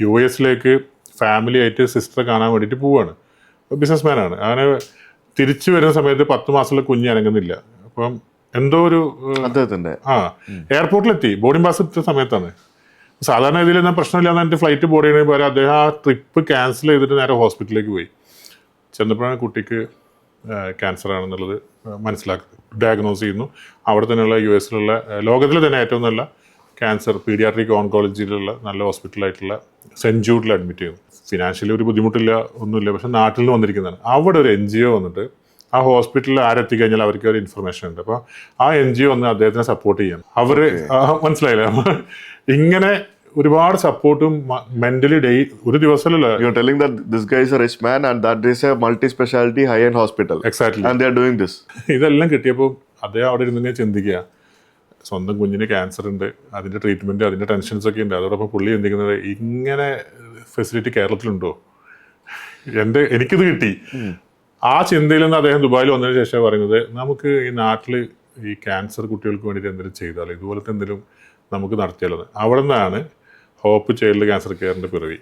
U എസിലേക്ക് family ആയിട്ട് sister കാണാൻ വേണ്ടിയിട്ട് പോവാണ്. ബിസിനസ്മാൻ ആണ്. അങ്ങനെ തിരിച്ചു വരുന്ന സമയത്ത് പത്ത് മാസത്തിലെ കുഞ്ഞ് അനങ്ങുന്നില്ല. അപ്പം എന്തോ ഒരു അദ്ദേഹത്തിന്റെ ആ എയർപോർട്ടിലെത്തി. ബോർഡിംഗ് പാസ് എടുത്ത സമയത്താണ്. സാധാരണ ഇതിൽ എന്നാൽ പ്രശ്നമില്ലാന്ന് എന്റെ ഫ്ലൈറ്റ് ബോർഡ് ചെയ്യണമെങ്കിൽ പോലെ അദ്ദേഹം ആ ട്രിപ്പ് ക്യാൻസൽ ചെയ്തിട്ട് നേരെ ഹോസ്പിറ്റലിലേക്ക് പോയി. ചെന്നപ്പോഴാണ് കുട്ടിക്ക് ക്യാൻസർ ആണെന്നുള്ളത് മനസ്സിലാക്കുന്നത് ഡയഗ്നോസ് ചെയ്യുന്നു. അവിടെ തന്നെയുള്ള യു എസിലുള്ള ലോകത്തിലെ തന്നെ ഏറ്റവും നല്ല ക്യാൻസർ പീഡിയാട്രിക് ഓൺകോളജിയിലുള്ള നല്ല ഹോസ്പിറ്റലായിട്ടുള്ള സെന്റ് ജൂഡിൽ അഡ്മിറ്റ് ചെയ്തു. ഫിനാൻഷ്യലി ഒരു ബുദ്ധിമുട്ടില്ല ഒന്നുമില്ല. പക്ഷെ നാട്ടിൽ നിന്ന് വന്നിരിക്കുന്നതാണ്. അവിടെ ഒരു എൻ ജി ഒ വന്നിട്ട് ആ ഹോസ്പിറ്റലിൽ ആരെത്തി കഴിഞ്ഞാൽ അവർക്ക് ഒരു ഇൻഫർമേഷൻ ഉണ്ട്. അപ്പോൾ ആ എൻ ജി ഒ വന്ന് അദ്ദേഹത്തിനെ സപ്പോർട്ട് ചെയ്യാം അവർ മനസ്സിലായില്ല? ഇങ്ങനെ ഒരുപാട് സപ്പോർട്ടും മെന്റലി ഡേ ഒരു ദിവസമല്ലോ you are telling that this guy is a rich man and that is a multi speciality high and hospital exactly and they are doing this ഇതെല്ലാം കിട്ടിയപ്പോൾ അദ്ദേഹം അവിടെ ഇരുന്ന് ചിന്തിക്കുക. സ്വന്തം കുഞ്ഞിന് ക്യാൻസർ ഉണ്ട് അതിന്റെ ട്രീറ്റ്മെന്റ് അതിന്റെ ടെൻഷൻസ് ഒക്കെ ഉണ്ട്. അതോടൊപ്പം പുള്ളി എന്തിക്കുന്നത്? ഇങ്ങനെ ഫെസിലിറ്റി കേരളത്തിലുണ്ടോ? എന്റെ എനിക്കിത് കിട്ടി. ആ ചിന്തയിൽ നിന്ന് അദ്ദേഹം ദുബായിൽ വന്നതിന് ശേഷം പറയുന്നത് നമുക്ക് ഈ നാട്ടിൽ ഈ ക്യാൻസർ കുട്ടികൾക്ക് വേണ്ടിയിട്ട് എന്തെങ്കിലും ചെയ്താലോ? ഇതുപോലത്തെ എന്തെങ്കിലും നമുക്ക് നടത്തിയാലോ. അവിടെ നിന്നാണ് ഹോപ്പ് ചൈൽഡ് ക്യാൻസർ കെയറിന്റെ പിറവി.